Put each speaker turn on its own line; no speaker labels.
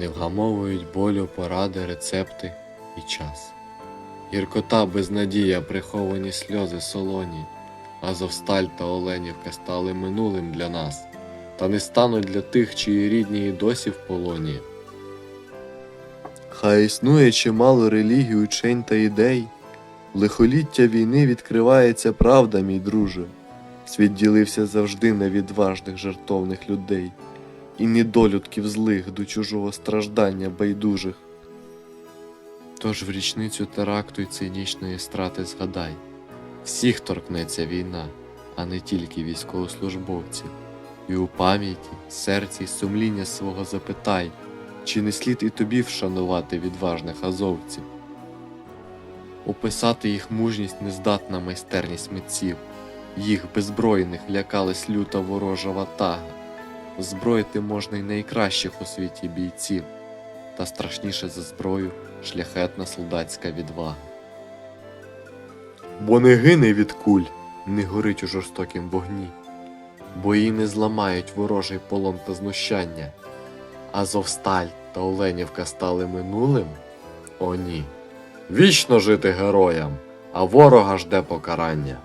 не вгамовують болю, поради, рецепти і час. Гіркота безнадія, приховані сльози солоні, Азовсталь та Оленівка стали минулим для нас, та не стануть для тих, чиї рідні і досі в полоні.
Хай існує чимало релігій, учень та ідей. Лихоліття війни відкривається правда, мій друже. Світ ділився завжди на відважних жартовних людей і недолюдків злих до чужого страждання байдужих.
Тож в річницю теракту й цинічної страти згадай, всіх торкнеться війна, а не тільки військовослужбовців. І у пам'яті, серці й сумління свого запитай, чи не слід і тобі вшанувати відважних азовців. Описати їх мужність нездатна майстерність митців, їх беззбройних лякалась люта ворожа ватага. Зброїти можна й найкращих у світі бійців, та страшніше за зброю шляхетна солдатська відвага.
Бо не гине від куль, не горить у жорстокім вогні.
бо її не зламають ворожий полон та знущання. Азовсталь та Оленівка стали минулим? О ні. Вічно жити героям, а ворога жде покарання.